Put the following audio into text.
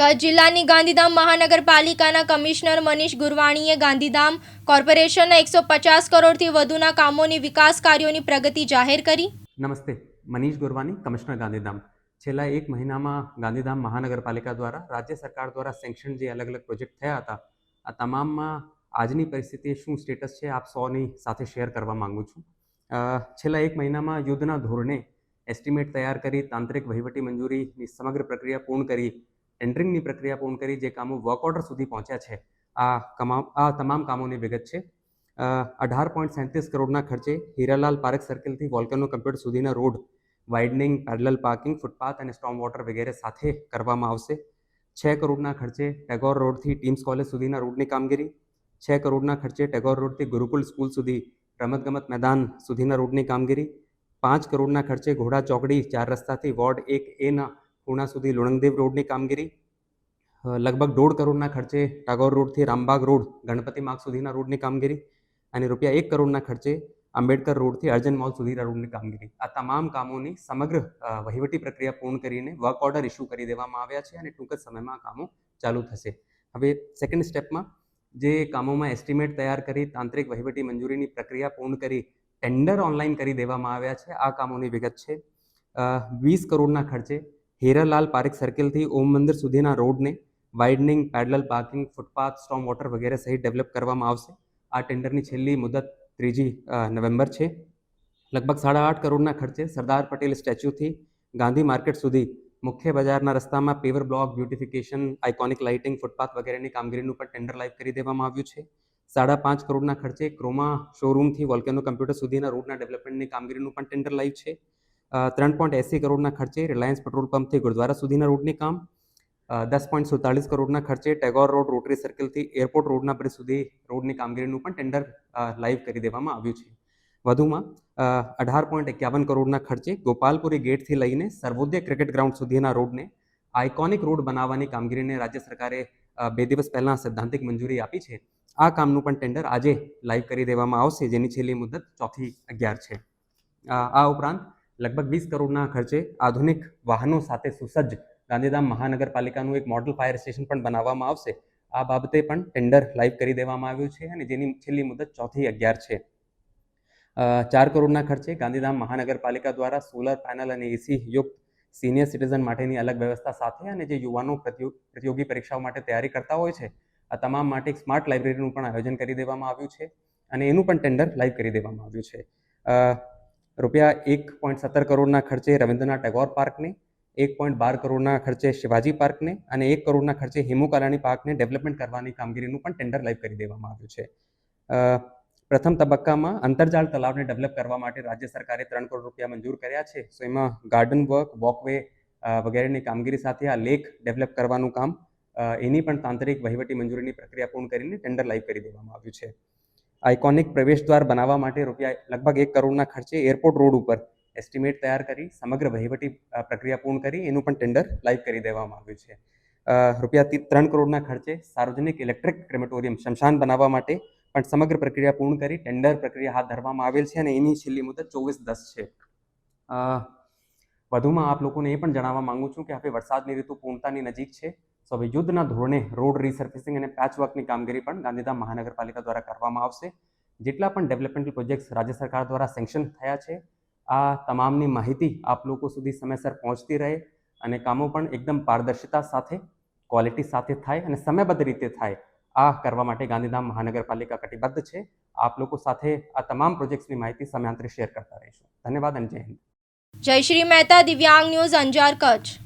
કચ્છ જિલ્લાની ગાંધીધામ મહાનગરપાલિકાના કમિશનર મનીષ ગુરવાણીએ ગાંધીધામ કોર્પોરેશનના એકસો પચાસ કરોડથી વધુના કામોની વિકાસ કાર્યોની પ્રગતિ જાહેર કરી. નમસ્તે, મનીષ ગુરવાની કમિશનર ગાંધીધામ. છેલ્લા એક મહિનામાં ગાંધીધામ મહાનગરપાલિકા દ્વારા, રાજ્ય સરકાર દ્વારા સેન્કશન જે અલગ અલગ પ્રોજેક્ટ થયા હતા, આ તમામમાં આજની પરિસ્થિતિ શું સ્ટેટસ છે આપ સૌની સાથે શેર કરવા માંગુ છું. છેલ્લા એક મહિનામાં યુદ્ધના ધોરણે એસ્ટિમેટ તૈયાર કરી, તાંત્રિક વહીવટી મંજૂરીની સમગ્ર પ્રક્રિયા પૂર્ણ કરી ટેન્ડરિંગની પ્રક્રિયા પૂર્ણ કરી જે કામો વર્ક ઓર્ડર સુધી પહોંચ્યા છે, આ કમા આ તમામ કામોની વિગત છે. અઢાર પોઈન્ટ સેંત્રીસ કરોડના ખર્ચે હીરાલાલ પાર્ક સર્કલથી વોલ્કનો કમ્પ્યુટર સુધીના road widening parallel parking footpath અને સ્ટોમ વોટર વગેરે સાથે કરવામાં આવશે. છ કરોડના ખર્ચે ટેગોર રોડથી ટીમ્સ કોલેજ સુધીના રોડની કામગીરી. છ કરોડના ખર્ચે ટેગોર રોડથી ગુરુકુલ સ્કૂલ સુધી રમતગમત મેદાન સુધીના રોડની કામગીરી. પાંચ કરોડના ખર્ચે ઘોડા ચોકડી ચાર રસ્તાથી વોર્ડ એક એના પૂર્ણા સુધી લુણંગદેવ રોડની કામગીરી લગભગ દોઢ કરોડના ખર્ચે ટાગોર રોડથી રામબાગ રોડ ગણપતિ માર્ગ સુધીના રોડની કામગીરી અને રૂપિયા એક કરોડના ખર્ચે આંબેડકર રોડથી અર્જન મોલ સુધીના રોડની કામગીરી. આ તમામ કામોની સમગ્ર વહીવટી પ્રક્રિયા પૂર્ણ કરીને વર્ક ઓર્ડર ઇસ્યુ કરી દેવામાં આવ્યા છે અને ટૂંક જ સમયમાં કામો ચાલુ થશે. હવે સેકન્ડ સ્ટેપમાં જે કામોમાં એસ્ટિમેટ તૈયાર કરી તાંત્રિક વહીવટી મંજૂરીની પ્રક્રિયા પૂર્ણ કરી ટેન્ડર ઓનલાઈન કરી દેવામાં આવ્યા છે. આ કામોની વિગત છે. વીસ કરોડના ખર્ચે હીરાલાલ પાર્ક સર્કલથી ઓમ મંદિર સુધીના રોડને widening parallel parking footpath storm water વગેરે સહિત ડેવલપ કરવામાં આવશે. આ ટેન્ડરની છેલ્લી મુદત ત્રીજી નવેમ્બર છે. લગભગ સાડા આઠ કરોડના ખર્ચે સરદાર પટેલ સ્ટેચ્યુથી ગાંધી માર્કેટ સુધી મુખ્ય બજારના રસ્તામાં paver block beautification iconic lighting footpath વગેરેની કામગીરીનું પણ ટેન્ડર લાઈવ કરી દેવામાં આવ્યું છે. સાડા પાંચ કરોડના ખર્ચે ક્રોમા શોરૂમથી વોલ્કેનો કમ્પ્યુટર સુધીના રોડના ડેવલપમેન્ટની કામગીરીનું પણ ટેન્ડર લાઈવ છે. ત્રણ પોઈન્ટ એંસી કરોડના ખર્ચે રિલાયન્સ પેટ્રોલ પંપથી ગુરુદ્વારા સુધીના રોડની કામ. દસ પોઈન્ટ સુડતાલીસ કરોડના ખર્ચે ટેગોર રોડ રોટરી સર્કલથી એરપોર્ટ રોડના બ્રિજ સુધી રોડની કામગીરીનું પણ ટેન્ડર લાઈવ કરી દેવામાં આવ્યું છે. વધુમાં અઢાર પોઈન્ટ એકાવન કરોડના ખર્ચે ગોપાલપુરી ગેટથી લઈને સર્વોદય ક્રિકેટ ગ્રાઉન્ડ સુધીના રોડને આઇકોનિક રોડ બનાવવાની કામગીરીને રાજ્ય સરકારે બે દિવસ પહેલાં સૈદ્ધાંતિક મંજૂરી આપી છે. આ કામનું પણ ટેન્ડર આજે લાઈવ કરી દેવામાં આવશે, જેની છેલ્લી મુદત ચોથી અગિયાર છે. આ ઉપરાંત લગભગ વીસ કરોડના ખર્ચે આધુનિક વાહનો સાથે સુસજ્જ ગાંધીધામ મહાનગરપાલિકાનું એક મોડલ ફાયર સ્ટેશન પણ બનાવવામાં આવશે. આ બાબતે પણ ટેન્ડર લાઈવ કરી દેવામાં આવ્યું છે અને જેની છેલ્લી મુદત ચોથી અગિયાર છે. ચાર કરોડના ખર્ચે ગાંધીધામ મહાનગરપાલિકા દ્વારા સોલર પેનલ અને એસી યુક્ત સિનિયર સિટીઝન માટેની અલગ વ્યવસ્થા સાથે અને જે યુવાનો પ્રતિયો- પ્રતિયોગી પરીક્ષાઓ માટે તૈયારી કરતા હોય છે, આ તમામ માટે એક સ્માર્ટ લાઇબ્રેરીનું પણ આયોજન કરી દેવામાં આવ્યું છે અને એનું પણ ટેન્ડર લાઈવ કરી દેવામાં આવ્યું છે. રૂપિયા એક પોઈન્ટ સત્તર કરોડના ખર્ચે રવિન્દ્રનાથ ટેગોર પાર્કને, એક પોઈન્ટ બાર કરોડના ખર્ચે શિવાજી પાર્કને અને એક કરોડના ખર્ચે હેમુ કાલાણી પાર્કને ડેવલપમેન્ટ કરવાની કામગીરીનું પણ ટેન્ડર લાઈવ કરી દેવામાં આવ્યું છે. પ્રથમ તબક્કામાં અંતરજાળ તલાવને ડેવલપ કરવા માટે રાજ્ય સરકારે ત્રણ કરોડ રૂપિયા મંજૂર કર્યા છે. સો એમાં ગાર્ડન વર્ક, વોકવે વગેરેની કામગીરી સાથે આ લેક ડેવલપ કરવાનું કામ એની પણ તાંત્રિક વહીવટી મંજૂરીની પ્રક્રિયા પૂર્ણ કરીને ટેન્ડર લાઈવ કરી દેવામાં આવ્યું છે. આઇકોનિક પ્રવેશ દ્વાર બનાવવા માટે રૂપિયા લગભગ એક કરોડના ખર્ચે એરપોર્ટ રોડ ઉપર એસ્ટિમેટ તૈયાર કરી, સમગ્ર વહીવટી પ્રક્રિયા પૂર્ણ કરી, એનું પણ ટેન્ડર લાઈવ કરી દેવામાં આવ્યું છે. રૂપિયા ત્રણ કરોડના ખર્ચે સાર્વજનિક ઇલેક્ટ્રિક ક્રેમેટોરિયમ શમશાન બનાવવા માટે પણ સમગ્ર પ્રક્રિયા પૂર્ણ કરી ટેન્ડર પ્રક્રિયા હાથ ધરવામાં આવેલ છે અને એની છેલ્લી મુદત ચોવીસ દસ છે. વધુમાં આપ લોકોને એ પણ જણાવવા માંગુ છું કે હવે વરસાદની ઋતુ પૂર્ણતાની નજીક છે. સો હવે યુદ્ધના ધોરણે રોડ રિસર્ફેસિંગ અને પેચવર્કની કામગીરી પણ ગાંધીધામ મહાનગરપાલિકા દ્વારા કરવામાં આવશે. જેટલા પણ ડેવલપમેન્ટલ પ્રોજેક્ટ્સ રાજ્ય સરકાર દ્વારા સેન્કશન થયા છે, આ તમામની માહિતી આપ લોકો સુધી સમયસર પહોંચતી રહે અને કામો પણ એકદમ પારદર્શિતા સાથે ક્વોલિટી સાથે થાય અને સમયબદ્ધ રીતે થાય, આ કરવા માટે ગાંધીધામ મહાનગરપાલિકા કટિબદ્ધ છે. આપ લોકો સાથે આ તમામ પ્રોજેક્ટ્સની માહિતી સમયાંતરે શેર કરતા રહીશું. ધન્યવાદ અને જય હિન્દ. જયશ્રી મહેતા દિવ્યાંગ ન્યૂઝ અંજાર કચ્છ.